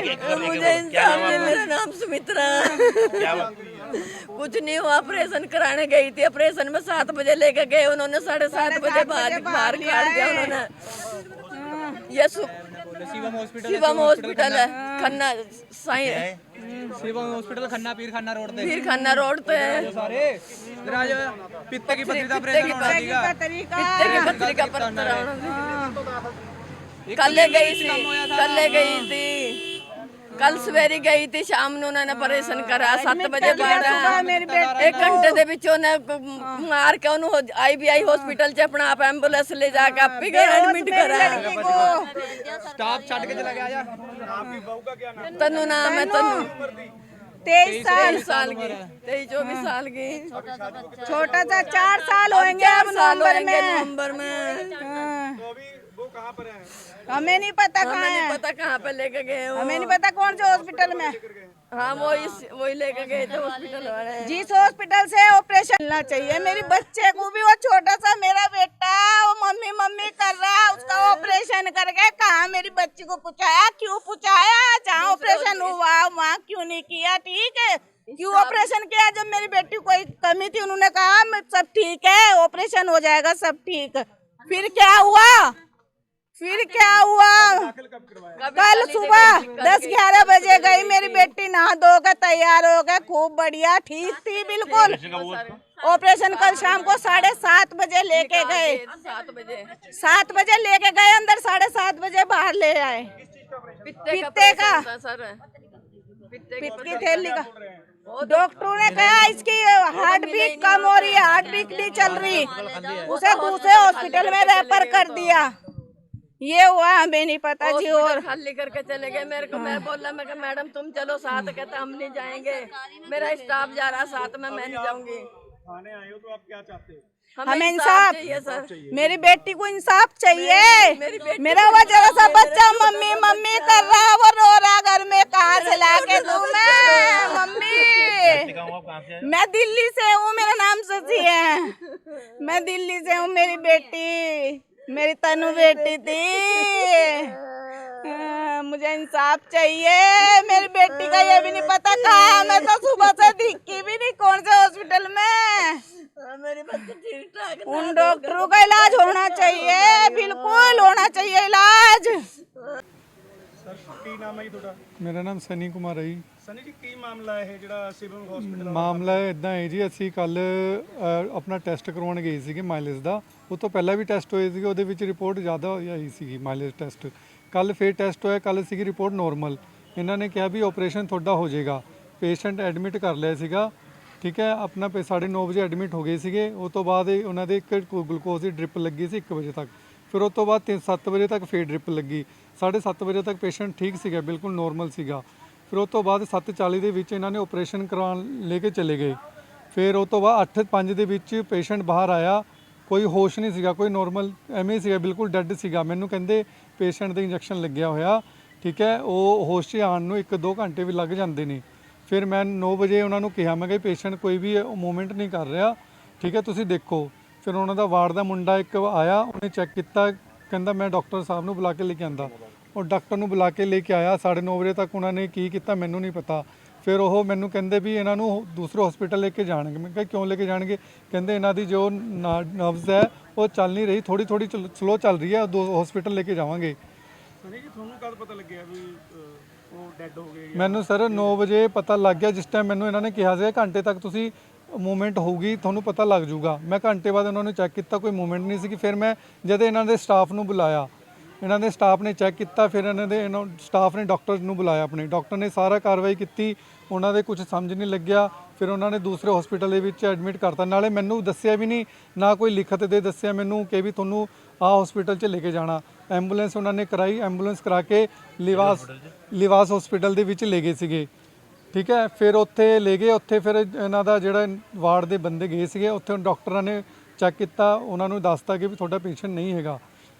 मुझे इंसाफ दे मेरा नाम सुमित्रा। कुछ नहीं हुआ ऑपरेशन कराने गई थी। ऑपरेशन में सात बजे लेके गए उन्होंने साढ़े सात बजे बाहर बाहर निकाल दिया उन्होंने। हम्म। ये शिवम हॉस्पिटल है खन्ना साई शिवम हॉस्पिटल खन्ना पीर खन्ना रोड पे। पीर खन्ना रोड पे है। सारे। राज पित्त की पत्रिका पित्त की पत्रिका पत्रिका हाँ। कल गई थी। कल गई थी। कल सवेरे गई थी शाम ਨੂੰ ਉਹਨਾਂ ਨੇ ਆਪਰੇਸ਼ਨ ਕਰਾ 7 ਵਜੇ ਬਾਅਦ ਇੱਕ ਘੰਟੇ ਦੇ ਵਿੱਚ ਉਹਨੇ ਕ- ਮਾਰ ਕੇ ਉਹਨੂੰ ਆਈਬੀਆਈ ਹਸਪੀਟਲ 'ਚ ਆਪਣਾ ਆਪ ਐਂਬੂਲੈਂਸ ਲੈ ਜਾ ਕੇ ਆਪੇ ਘਰ ਐਡਮਿਟ ਕਰਾ ਸਟਾਫ ਛੱਡ ਕੇ ਚਲਾ ਗਿਆ ਜਾ ਤਨੂੰ ਨਾਮ ਹੈ ਤਨੂੰ तेईस साल 23 साल की 23 24 साल की छोटा सा चार साल होंगे अब साल नवंबर होंगे में नवंबर में हाँ। हमें नहीं पता कहाँ है। पता कहाँ पे लेके गए हमें नहीं पता कौन से हॉस्पिटल में हाँ। वो इस वही लेके गए थे हॉस्पिटल वाले। जिस हॉस्पिटल से ऑपरेशन मिलना चाहिए मेरे बच्चे को भी वो छोटा सा मेरा बेटा वो मम्मी मम्मी कर रहा है उसका ऑपरेशन करके कहा मेरी बच्ची को पूछाया क्यों पूछाया? जहाँ ऑपरेशन हुआ वहाँ क्यों नहीं किया ठीक है? क्यों ऑपरेशन किया? जब मेरी बेटी को कोई कमी थी उन्होंने कहा सब ठीक है ऑपरेशन हो जाएगा सब ठीक। फिर क्या हुआ? फिर क्या हुआ? कल सुबह दस ग्यारह बजे गई मेरी बेटी नहा धो के तैयार हो गए खूब बढ़िया ठीक थी बिल्कुल। ऑपरेशन कल शाम को साढ़े सात बजे लेके गए। सात बजे लेके गए अंदर साढ़े सात बजे बाहर ले आए। पित्ते का पित्ते की थैली का। डॉक्टरों ने कहा इसकी हार्ट बीट कम हो रही है हार्ट बीट नहीं चल रही। उसे दूसरे हॉस्पिटल में रेफर कर दिया। ये हुआ हमें नहीं पता जी और हॉस्पिटल खाली करके चले गए। मेरे को मैं बोला मैं कहा मैडम तुम चलो साथ कहता हम नहीं जाएँगे। मेरा स्टाफ जा रहा साथ में मैं नहीं जाऊँगी। थाने आए हो तो आप क्या चाहते हो? हमें इंसाफ चाहिए सर। मेरी बेटी को इंसाफ चाहिए। मेरा वो जरा सा बच्चा मम्मी मम्मी कर रहा है वो रो रहा घर में। कहाँ से ला के दूँ मैं मम्मी? मैं दिल्ली से हूँ मेरा नाम शशि है। मैं दिल्ली से हूँ मेरी बेटी। मेरी तनु बेटी थी हाँ, मुझे इंसाफ चाहिए ਸਰ ਕੀ ਨਾਮ ਹੈ ਜੀ ਤੁਹਾਡਾ? ਮੇਰਾ ਨਾਮ ਸਨੀ ਕੁਮਾਰ ਹੈ ਜੀ। ਸਨੀ ਜੀ ਕੀ ਮਾਮਲਾ ਹੈ ਜਿਹੜਾ ਸਿਵਲ ਹਸਪੀਟਲ ਮਾਮਲਾ ਇਦਾਂ ਹੈ ਜੀ ਅਸੀਂ ਕੱਲ ਆਪਣਾ ਟੈਸਟ ਕਰਵਾਉਣ ਗਏ ਸੀਗੇ ਮਾਈਲੇਜ ਦਾ। ਉਹ ਤੋਂ ਪਹਿਲਾਂ ਵੀ ਟੈਸਟ ਹੋਏ ਸੀਗੇ ਉਹਦੇ ਵਿੱਚ ਰਿਪੋਰਟ ਜ਼ਿਆਦਾ ਆਈ ਸੀਗੀ ਮਾਈਲੇਜ ਟੈਸਟ ਕੱਲ ਫੇਰ ਟੈਸਟ ਹੋਇਆ ਕੱਲ ਸੀਗੀ ਰਿਪੋਰਟ ਨੋਰਮਲ ਇਹਨਾਂ ਨੇ ਕਿਹਾ ਵੀ ਆਪਰੇਸ਼ਨ ਤੁਹਾਡਾ ਹੋ ਜਾਏਗਾ। ਪੇਸ਼ੈਂਟ ਐਡਮਿਟ ਕਰ ਲਿਆ ਸੀਗਾ। ਠੀਕ ਹੈ ਆਪਣਾ ਪੇ 9:30 ਵਜੇ ਐਡਮਿਟ ਹੋ ਗਏ ਸੀਗੇ। ਉਸ ਤੋਂ ਬਾਅਦ ਉਹਨਾਂ ਦੇ ਇੱਕ ਗਲੂਕੋਜ਼ ਦੀ ਡ੍ਰਿਪ ਲੱਗੀ ਸੀ 1 ਵਜੇ ਤੱਕ। ਫਿਰ ਉਸ ਤੋਂ ਬਾਅਦ 3-7 ਵਜੇ ਤੱਕ ਫੇਰ ਡ੍ਰਿਪ ਲੱਗੀ। 7:30 ਵਜੇ ਤੱਕ ਪੇਸ਼ੈਂਟ ਠੀਕ ਸੀਗਾ, ਬਿਲਕੁਲ ਨੋਰਮਲ ਸੀਗਾ। ਫਿਰ ਉਸ ਤੋਂ ਬਾਅਦ 7:40 ਦੇ ਵਿੱਚ ਇਹਨਾਂ ਨੇ ਆਪਰੇਸ਼ਨ ਕਰਵਾਉਣ ਲੈ ਕੇ ਚਲੇ ਗਏ। ਫਿਰ ਉਸ ਤੋਂ ਬਾਅਦ 8:05 ਦੇ ਵਿੱਚ ਪੇਸ਼ੈਂਟ ਬਾਹਰ ਆਇਆ। ਕੋਈ ਹੋਸ਼ ਨਹੀਂ ਸੀਗਾ, ਕੋਈ ਨੋਰਮਲ ਐਵੇਂ ਹੀ ਸੀਗਾ, ਬਿਲਕੁਲ ਡੈੱਡ ਸੀਗਾ। ਮੈਨੂੰ ਕਹਿੰਦੇ ਪੇਸ਼ੈਂਟ ਦੇ ਇੰਜੈਕਸ਼ਨ ਲੱਗਿਆ ਹੋਇਆ, ਠੀਕ ਹੈ, ਉਹ ਹੋਸ਼ 'ਚ ਆਉਣ ਨੂੰ 1-2 ਘੰਟੇ ਵੀ ਲੱਗ ਜਾਂਦੇ ਨੇ। ਫਿਰ ਮੈਂ 9 ਵਜੇ ਉਹਨਾਂ ਨੂੰ ਕਿਹਾ, ਮੈਂ ਕਿ ਪੇਸ਼ੈਂਟ ਕੋਈ ਵੀ ਮੂਵਮੈਂਟ ਨਹੀਂ ਕਰ ਰਿਹਾ, ਠੀਕ ਹੈ, ਤੁਸੀਂ ਦੇਖੋ। ਫਿਰ ਉਹਨਾਂ ਦਾ ਵਾਰਡ ਦਾ ਮੁੰਡਾ ਇੱਕ ਆਇਆ, ਉਹਨੇ ਚੈੱਕ ਕੀਤਾ ਕਹਿੰਦਾ ਮੈਂ ਡਾਕਟਰ ਸਾਹਿਬ ਨੂੰ ਬੁਲਾ ਕੇ ਲੈ ਕੇ ਆਂਦਾ। ਉਹ ਡਾਕਟਰ ਨੂੰ ਬੁਲਾ ਕੇ ਲੈ ਕੇ ਆਇਆ 9:30 ਵਜੇ ਤੱਕ ਉਹਨਾਂ ਨੇ ਕੀ ਕੀਤਾ ਮੈਨੂੰ ਨਹੀਂ ਪਤਾ। ਫਿਰ ਉਹ ਮੈਨੂੰ ਕਹਿੰਦੇ ਵੀ ਇਹਨਾਂ ਨੂੰ ਦੂਸਰੇ ਹਸਪੀਟਲ ਲੈ ਕੇ ਜਾਣਗੇ। ਮੈਂ ਕਿਹਾ ਕਿਉਂ ਲੈ ਕੇ ਜਾਣਗੇ? ਕਹਿੰਦੇ ਇਹਨਾਂ ਦੀ ਜੋ ਨਰਵਸ ਹੈ ਉਹ ਚੱਲ ਨਹੀਂ ਰਹੀ ਥੋੜੀ ਥੋੜੀ ਸਲੋ ਚੱਲ ਰਹੀ ਹੈ ਦੋ ਹਸਪੀਟਲ ਲੈ ਕੇ ਜਾਵਾਂਗੇ। ਸਨੀ ਜੀ ਤੁਹਾਨੂੰ ਕਦ ਪਤਾ ਲੱਗਿਆ ਵੀ ਉਹ ਡੈੱਡ ਹੋ ਗਏ ਮੈਨੂੰ ਸਰ 9 ਵਜੇ ਪਤਾ ਲੱਗ ਗਿਆ ਜਿਸ ਟਾਈਮ ਮੈਨੂੰ ਇਹਨਾਂ ਨੇ ਕਿਹਾ ਸੀ ਘੰਟੇ ਤੱਕ ਤੁਸੀਂ ਮੂਵਮੈਂਟ ਹੋਊਗੀ ਤੁਹਾਨੂੰ ਪਤਾ ਲੱਗ ਜਾਊਗਾ। ਮੈਂ ਘੰਟੇ ਬਾਅਦ ਉਹਨਾਂ ਨੂੰ ਚੈੱਕ ਕੀਤਾ ਕੋਈ ਮੂਵਮੈਂਟ ਨਹੀਂ ਸੀ ਫਿਰ ਮੈਂ ਜਦ ਇਹਨਾਂ ਦੇ ਸਟਾਫ ਨੂੰ ਬੁਲਾਇਆ ਇਹਨਾਂ ਦੇ ਸਟਾਫ ਨੇ ਚੈੱਕ ਕੀਤਾ ਫਿਰ ਇਹਨਾਂ ਦੇ ਇਹਨਾਂ ਸਟਾਫ ਨੇ ਡਾਕਟਰ ਨੂੰ ਬੁਲਾਇਆ ਆਪਣੇ। ਡਾਕਟਰ ਨੇ ਸਾਰਾ ਕਾਰਵਾਈ ਕੀਤੀ ਉਹਨਾਂ ਦੇ ਕੁਝ ਸਮਝ ਨਹੀਂ ਲੱਗਿਆ ਫਿਰ ਉਹਨਾਂ ਨੇ ਦੂਸਰੇ ਹਸਪੀਟਲ ਦੇ ਵਿੱਚ ਐਡਮਿਟ ਕਰਤਾ। ਨਾਲੇ ਮੈਨੂੰ ਦੱਸਿਆ ਵੀ ਨਹੀਂ ਨਾ ਕੋਈ ਲਿਖਤ ਦੇ ਦੱਸਿਆ ਮੈਨੂੰ ਕਿ ਵੀ ਤੁਹਾਨੂੰ ਆਹ ਹਸਪੀਟਲ 'ਚ ਲੈ ਕੇ ਜਾਣਾ। ਐਂਬੂਲੈਂਸ ਉਹਨਾਂ ਨੇ ਕਰਾਈ ਐਂਬੂਲੈਂਸ ਕਰਾ ਕੇ ਲਿਵਾਸ ਲਿਵਾਸ ਹਸਪੀਟਲ ਦੇ ਵਿੱਚ ਲੈ ਗਏ ਸੀਗੇ। ਠੀਕ ਹੈ ਫਿਰ ਉੱਥੇ ਲੈ ਗਏ ਉੱਥੇ ਫਿਰ ਇਹਨਾਂ ਦਾ ਜਿਹੜਾ ਵਾਰਡ ਦੇ ਬੰਦੇ ਗਏ ਸੀਗੇ ਉੱਥੇ ਡਾਕਟਰਾਂ ਨੇ ਚੈੱਕ ਕੀਤਾ ਉਹਨਾਂ ਨੂੰ ਦੱਸਤਾ ਕਿ ਵੀ ਤੁਹਾਡਾ ਪੇਸ਼ੈਂਟ ਨਹੀਂ ਹੈਗਾ।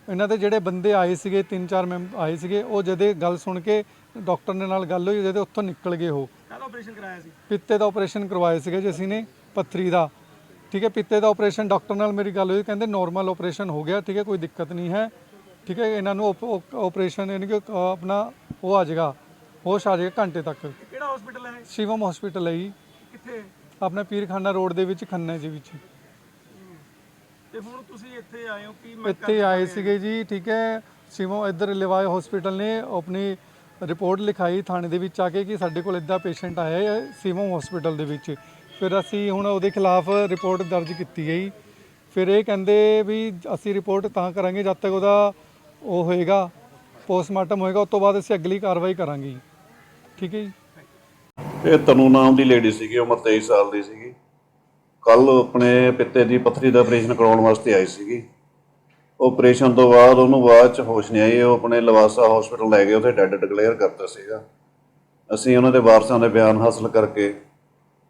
ਇਹਨਾਂ ਦੇ ਜਿਹੜੇ ਬੰਦੇ ਆਏ ਸੀਗੇ ਤਿੰਨ ਚਾਰ ਮੈਂਬ ਆਏ ਸੀਗੇ ਉਹ ਜਦੇ ਗੱਲ ਸੁਣ ਕੇ ਡਾਕਟਰ ਦੇ ਨਾਲ ਗੱਲ ਹੋਈ ਜਦੇ ਉੱਥੋਂ ਨਿਕਲ ਗਏ ਉਹ। ਕਦ ਆਪਰੇਸ਼ਨ ਕਰਾਇਆ ਸੀ? ਪਿੱਤੇ ਦਾ ਆਪਰੇਸ਼ਨ ਕਰਵਾਏ ਸੀਗੇ ਜੀ ਅਸੀਂ ਨੇ ਪੱਥਰੀ ਦਾ। ਠੀਕ ਹੈ ਪਿੱਤੇ ਦਾ ਆਪਰੇਸ਼ਨ ਡਾਕਟਰ ਨਾਲ ਮੇਰੀ ਗੱਲ ਹੋਈ ਕਹਿੰਦੇ ਨਾਰਮਲ ਆਪਰੇਸ਼ਨ ਹੋ ਗਿਆ ਠੀਕ ਹੈ ਕੋਈ ਦਿੱਕਤ ਨਹੀਂ ਹੈ। ਠੀਕ ਹੈ ਇਹਨਾਂ ਨੂੰ ਆਪਰੇਸ਼ਨ ਯਾਨੀ ਕਿ ਆਪਣਾ ਉਹ ਆ ਜਾਏਗਾ ਹੋਸ਼ ਆ ਜਾਏਗਾ ਘੰਟੇ ਤੱਕ। ਕਿਹੜਾ ਹਸਪੀਟਲ ਹੈ ਸ਼ਿਵਮ ਹਸਪੀਟਲ ਹੈ ਜੀ। ਕਿੱਥੇ? ਆਪਣਾ ਪੀਰਖਾਨਾ ਰੋਡ ਦੇ ਵਿੱਚ ਖੰਨੇ ਦੇ ਵਿੱਚ। ਤੇ ਹੁਣ ਤੁਸੀਂ ਇੱਥੇ ਆਏ ਹੋ ਕੀ ਮੰਗ ਇੱਥੇ ਆਏ ਸੀਗੇ ਜੀ ਠੀਕ ਹੈ। ਸ਼ਿਵਮ ਇੱਧਰ ਲਿਵਾਏ ਹਸਪੀਟਲ ਨੇ ਆਪਣੀ ਰਿਪੋਰਟ ਲਿਖਾਈ ਥਾਣੇ ਦੇ ਵਿੱਚ ਆ ਕੇ ਕਿ ਸਾਡੇ ਕੋਲ ਇੱਦਾਂ ਪੇਸ਼ੈਂਟ ਆਇਆ ਹੈ ਸ਼ਿਵਮ ਹਸਪੀਟਲ ਦੇ ਵਿੱਚ। ਫਿਰ ਅਸੀਂ ਹੁਣ ਉਹਦੇ ਖਿਲਾਫ ਰਿਪੋਰਟ ਦਰਜ ਕੀਤੀ ਹੈ ਜੀ। ਫਿਰ ਇਹ ਕਹਿੰਦੇ ਵੀ ਅਸੀਂ ਰਿਪੋਰਟ ਤਾਂ ਕਰਾਂਗੇ ਜਦ ਤੱਕ ਉਹਦਾ ਉਹ ਹੋਏਗਾ ਪੋਸਟਮਾਰਟਮ ਹੋਏਗਾ ਉਸ ਤੋਂ ਬਾਅਦ ਅਸੀਂ ਅਗਲੀ ਕਾਰਵਾਈ ਕਰਾਂਗੇ ਜੀ। ਠੀਕ ਹੈ ਜੀ। ਇਹ ਤਨੂ ਨਾਮ ਦੀ ਲੇਡੀ ਸੀਗੀ, ਉਮਰ 23 ਸਾਲ ਦੀ ਸੀਗੀ। ਕੱਲ ਆਪਣੇ ਪਿੱਤੇ ਦੀ ਪੱਥਰੀ ਦਾ ਆਪਰੇਸ਼ਨ ਕਰਾਉਣ ਵਾਸਤੇ ਆਈ ਸੀਗੀ। ਆਪਰੇਸ਼ਨ ਤੋਂ ਬਾਅਦ ਉਹਨੂੰ ਬਾਅਦ ਚ ਹੋਸ਼ ਨਹੀਂ ਆਈ, ਉਹ ਆਪਣੇ ਲਵਾਸਾ ਹਸਪੀਟਲ ਲੈ ਗਏ, ਉੱਥੇ ਡੈੱਡ ਡਿਕਲੇਅਰ ਕਰਤਾ ਸੀਗਾ। ਅਸੀਂ ਉਹਨਾਂ ਦੇ ਵਾਰਸਾਂ ਦੇ ਬਿਆਨ ਹਾਸਲ ਕਰਕੇ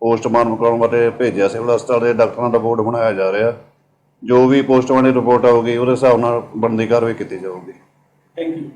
ਪੋਸਟਮਾਰਟਮ ਕਰਾਉਣ ਵਾਸਤੇ ਭੇਜਿਆ ਸਿਵਲ ਹਸਪਤਾਲ ਦੇ ਡਾਕਟਰਾਂ ਦਾ ਬੋਰਡ ਬਣਾਇਆ ਜਾ ਰਿਹਾ। ਜੋ ਵੀ ਪੋਸਟਮਾਰਟਮ ਰਿਪੋਰਟ ਆਊਗੀ, ਉਹਦੇ ਹਿਸਾਬ ਨਾਲ ਬਣਦੀ ਕਾਰਵਾਈ ਕੀਤੀ ਜਾਊਗੀ। Thank you